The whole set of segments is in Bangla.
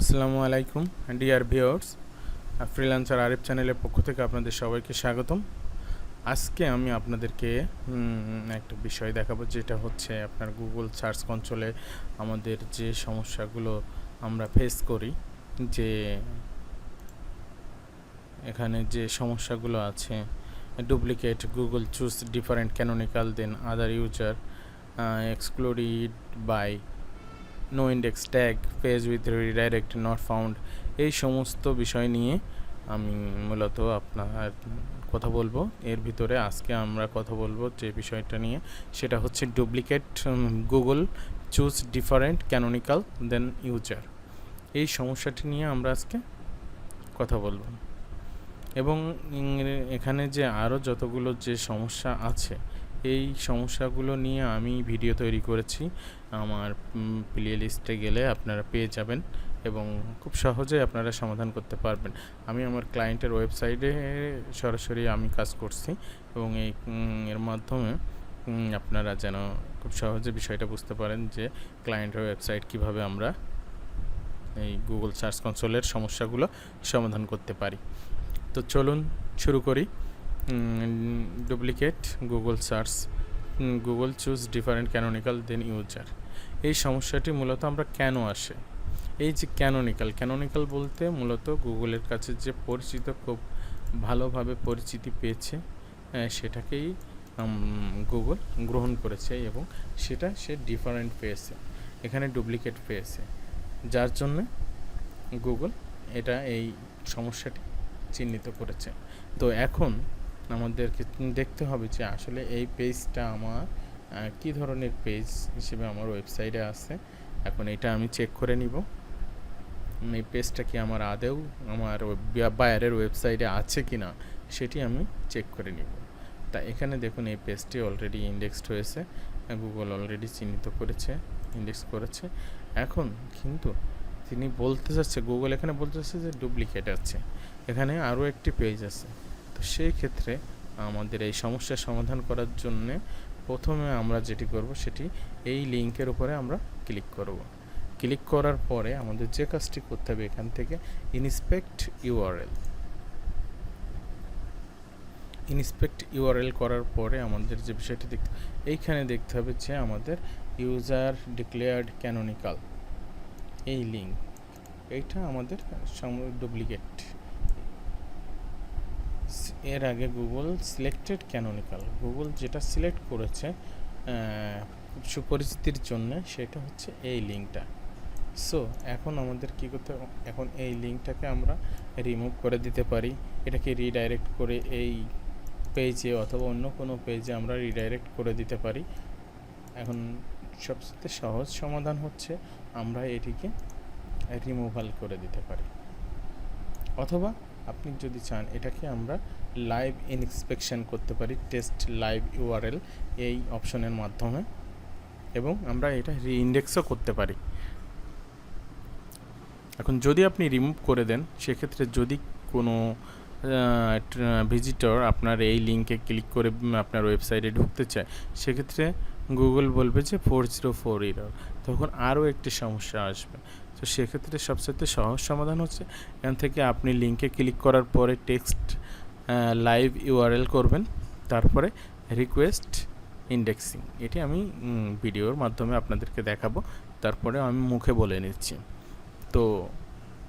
আসসালামু আলাইকুম, ডিয়ার ভিউয়ার্স। ফ্রিল্যান্সার আরিফ চ্যানেলের পক্ষ থেকে আপনাদের সবাইকে স্বাগতম। আজকে আমি আপনাদেরকে একটা বিষয় দেখাবো, যেটা হচ্ছে আপনার গুগল সার্চ কনসোলে আমাদের যে সমস্যাগুলো আমরা ফেস করি, যে এখানে যে সমস্যাগুলো আছে duplicate Google choose different canonical than other user excluded by no index tag page with redirect not found এই সমস্ত বিষয় নিয়ে আমি মূলত আপনার কথা বলব। এর ভিতরে আজকে আমরা কথা বলব যে বিষয়টা নিয়ে, সেটা হচ্ছে duplicate Google choose different canonical than user এই সমস্যাটি নিয়ে আমরা আজকে কথা বলব। এবং এখানে যে আরও যতগুলো যে সমস্যা আছে এই সমস্যাগুলো নিয়ে আমি ভিডিও তৈরি করেছি। আমার প্লে লিস্টে গেলে আপনারা পেয়ে যাবেন এবং খুব সহজে আপনারা সমাধান করতে পারবেন। আমি আমার ক্লায়েন্টের ওয়েবসাইটে সরাসরি আমি কাজ করছি এবং এই এর মাধ্যমে আপনারা যেন খুব সহজে বিষয়টা বুঝতে পারেন যে ক্লায়েন্টের ওয়েবসাইট কীভাবে আমরা এই গুগল সার্চ কনসোলের সমস্যাগুলো সমাধান করতে পারি। তো চলুন শুরু করি। Duplicate Google search Google choose different canonical than user এই সমস্যাটি মূলত আমরা কেন আসে? এই যে ক্যানোনিক্যাল ক্যানোনিক্যাল বলতে মূলত গুগলের কাছে যে পরিচিত, খুব ভালোভাবে পরিচিতি পেয়েছে সেটাকেই গুগল গ্রহণ করেছে এবং সেটা সে ডিফারেন্ট পেয়েছে, এখানে ডুপ্লিকেট পেয়েছে। যার জন্যে গুগল এটা এই সমস্যাটি চিহ্নিত করেছে। তো এখন আমাদেরকে দেখতে হবে যে আসলে এই পেজটা আমার কী ধরনের পেজ হিসেবে আমার ওয়েবসাইটে আছে। এখন এটা আমি চেক করে নিব। এই পেজটা কি আমার আদেও আমার বায়ারের ওয়েবসাইটে আছে কি না, সেটি আমি চেক করে নিব। তা এখানে দেখুন এই পেজটি অলরেডি ইন্ডেক্সড হয়েছে গুগল অলরেডি চিহ্নিত করেছে ইন্ডেক্স করেছে। এখন কিন্তু তিনি বলতে চাচ্ছে গুগল এখানে বলতে চাচ্ছে যে ডুপ্লিকেট আছে। এখানে আরও একটি পেজ আছে। তো সেই ক্ষেত্রে আমাদের এই সমস্যার সমাধান করার জন্যে প্রথমে আমরা যেটি করব সেটি এই লিঙ্কের উপরে আমরা ক্লিক করব। ক্লিক করার পরে আমাদের যে কাজটি করতে হবে এখান থেকে ইনস্পেক্ট ইউআরএল। ইনস্পেক্ট ইউআরএল করার পরে আমাদের যে বিষয়টি দেখতে এইখানে দেখতে হবে যে আমাদের ইউজার ডিক্লেয়ার্ড ক্যানোনিক্যাল এই লিঙ্ক, এইটা আমাদের ডুপ্লিকেট। এর আগে গুগল সিলেক্টেড ক্যানোনিক্যাল গুগল যেটা সিলেক্ট করেছে সুপরিচিতির জন্য সেটা হচ্ছে এই লিঙ্কটা সো এখন আমাদের কী করতে? এখন এই লিঙ্কটাকে আমরা রিমুভ করে দিতে পারি। এটাকে রিডাইরেক্ট করে এই পেজে অথবা অন্য কোনো পেজে আমরা রিডাইরেক্ট করে দিতে পারি। এখন সবচেয়ে সহজ সমাধান হচ্ছে আমরা এটিকে রিমুভাল করে দিতে পারি। অথবা আপনি যদি চান এটাকে আমরা লাইভ ইনস্পেকশন করতে পারি টেস্ট লাইভ ইউআরএল এই অপশনের মাধ্যমে এবং আমরা এটা রিইন্ডেক্সও করতে পারি। এখন যদি আপনি রিমুভ করে দেন, সেক্ষেত্রে যদি কোনো ভিজিটর আপনার এই লিঙ্কে ক্লিক করে আপনার ওয়েবসাইটে ঢুকতে চায়, সেক্ষেত্রে গুগল বলবে যে ফোর জিরো ফোর ইরর তখন আরও একটি সমস্যা আসবে। তো সেক্ষেত্রে সবচেয়ে সহজ সমাধান হচ্ছে, এখান থেকে আপনি লিঙ্কে ক্লিক করার পরে টেক্সট লাইভ ইউআরএল করবেন। তারপরে রিকোয়েস্ট ইন্ডেক্সিং এটি আমি ভিডিওর মাধ্যমে আপনাদেরকে দেখাবো। তারপরে আমি মুখে বলে নিচ্ছি। তো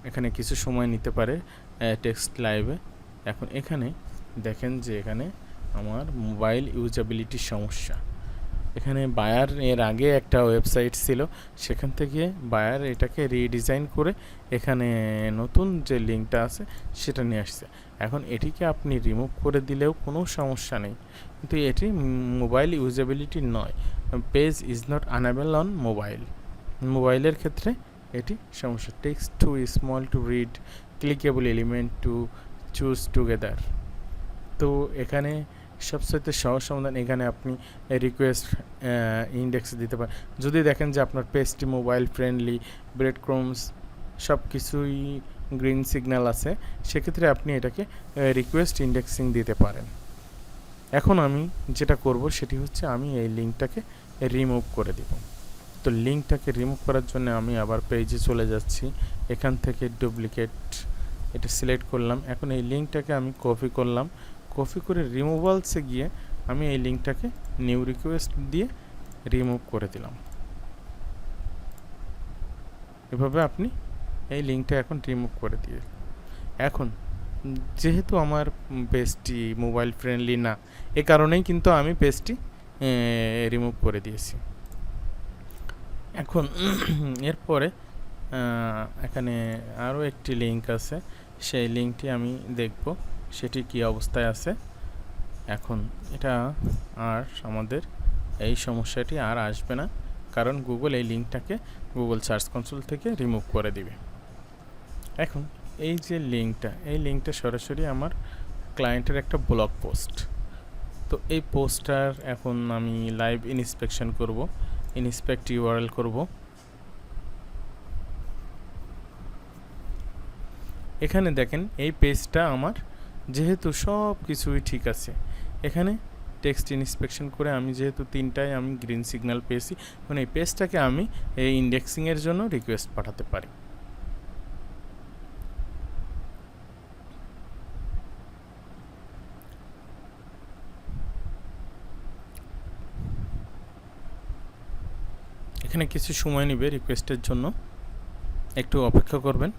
এখানে কিছু সময় নিতে পারে টেক্সট লাইভে এখন এখানে দেখেন যে এখানে আমার মোবাইল ইউজাবিলিটির সমস্যা। এখানে বায়ার এর আগে একটা ওয়েবসাইট ছিল, সেখান থেকে বায়ার এটাকে রিডিজাইন করে এখানে নতুন যে লিঙ্কটা আছে সেটা নিয়ে আসছে। এখন এটিকে আপনি রিমুভ করে দিলেও কোনো সমস্যা নেই। কিন্তু এটি মোবাইল ইউজেবিলিটি নয়, page is not unable on mobile. মোবাইলের ক্ষেত্রে এটি সমস্যা, text too small to read, clickable element too choose together. তো এখানে সবচেয়ে সহজ সমাধান এখানে আপনি রিকোয়েস্ট ইন্ডেক্স দিতে পারেন। যদি দেখেন যে আপনার পেজটি মোবাইল ফ্রেন্ডলি ব্রেড ক্রোমস সব কিছুই গ্রিন সিগন্যাল আছে, সেক্ষেত্রে আপনি এটাকে রিকোয়েস্ট ইন্ডেক্সিং দিতে পারেন। এখন আমি যেটা করব সেটি হচ্ছে আমি এই লিঙ্কটাকে রিমুভ করে দেব। তো লিঙ্কটাকে রিমুভ করার জন্য আমি আবার পেজে চলে যাচ্ছি। এখান থেকে ডুপ্লিকেট এটা সিলেক্ট করলাম। এখন এই লিঙ্কটাকে আমি কপি করলাম। কপি করে রিমুভালসে গিয়ে আমি এই লিঙ্কটাকে নিউ রিকোয়েস্ট দিয়ে রিমুভ করে দিলাম। এভাবে আপনি এই লিঙ্কটা এখন রিমুভ করে দিয়ে এখন, যেহেতু আমার পেজটি মোবাইল ফ্রেন্ডলি না, এ কারণেই কিন্তু আমি পেজটি রিমুভ করে দিয়েছি। এখন এরপরে এখানে আরও একটি লিঙ্ক আছে, সেই লিঙ্কটি আমি দেখব। সেটি কি অবস্থায় আছে? এখন এটা আর আমাদের এই সমস্যাটি আর আসবে না, কারণ গুগল এই লিঙ্কটাকে গুগল সার্চ কনসোল থেকে রিমুভ করে দিবে। এখন এই যে লিঙ্কটা, এই লিঙ্কটা সরাসরি আমার ক্লায়েন্টের একটা ব্লগ পোস্ট। তো এই পোস্টার এখন আমি লাইভ ইনস্পেকশন করব, ইনস্পেক্ট ইউআরএল করব। এখানে দেখেন এই পেজটা আমার যেহেতু সব কিছুই ঠিক আছে। এখানে টেক্সট ইন্সপেকশন করে আমি যেহেতু তিনটায় আমি গ্রিন সিগন্যাল পেয়েছি মানে এই পেজটাকে আমি এই ইন্ডেক্সিংয়ের জন্য রিকোয়েস্ট পাঠাতে পারি। এখানে কিছু সময় নেবে রিকোয়েস্টের জন্য। একটু অপেক্ষা করবেন।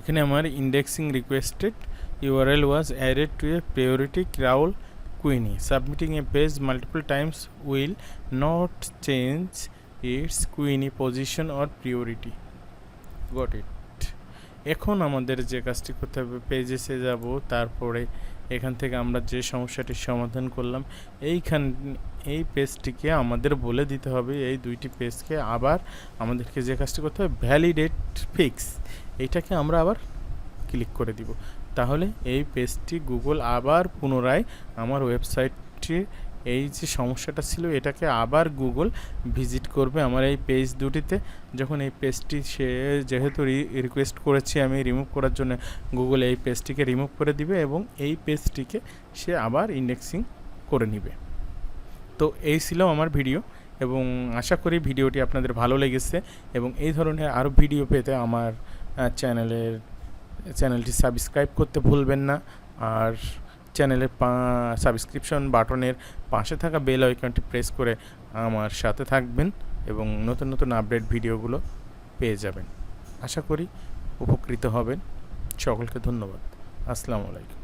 এখানে আমার indexing requested URL was added to a priority crawl queue submitting a page multiple times will not change its queue position or priority got it এখন আমাদের যে কাজটি করতে হবে পেজেসে যাব, তারপরে এখান থেকে আমরা যে সমস্যাটির সমাধান করলাম, এইখান, এই পেজটিকে আমাদের বলে দিতে হবে, এই দুইটি পেজকে আবার আমাদেরকে যে কাজটি করতে হবে ভ্যালিডেট ফিক্স এইটাকে আমরা আবার ক্লিক করে দিব। তাহলে এই পেজটি গুগল আবার পুনরায় আমার ওয়েবসাইটটি এই যে সমস্যাটা ছিল, এটাকে আবার গুগল ভিজিট করবে আমার এই পেজ দুটিতে। যখন এই পেজটি সে যেহেতু রিকোয়েস্ট করেছি আমি রিমুভ করার জন্য গুগল এই পেজটিকে রিমুভ করে দিবে এবং এই পেজটিকে সে আবার ইন্ডেক্সিং করে নিবে। তো এই ছিল আমার ভিডিও এবং আশা করি ভিডিওটি আপনাদের ভালো লেগেছে এবং এই ধরনের আরও ভিডিও পেতে আমার চ্যানেলের চ্যানেলটি সাবস্ক্রাইব করতে ভুলবেন না। আর চ্যানেলের সাবস্ক্রিপশন বাটনের পাশে থাকা বেল আইকনটি প্রেস করে আমার সাথে থাকবেন এবং নতুন নতুন আপডেট ভিডিওগুলো পেয়ে যাবেন। আশা করি উপকৃত হবেন। সকলকে ধন্যবাদ। আসসালামু আলাইকুম।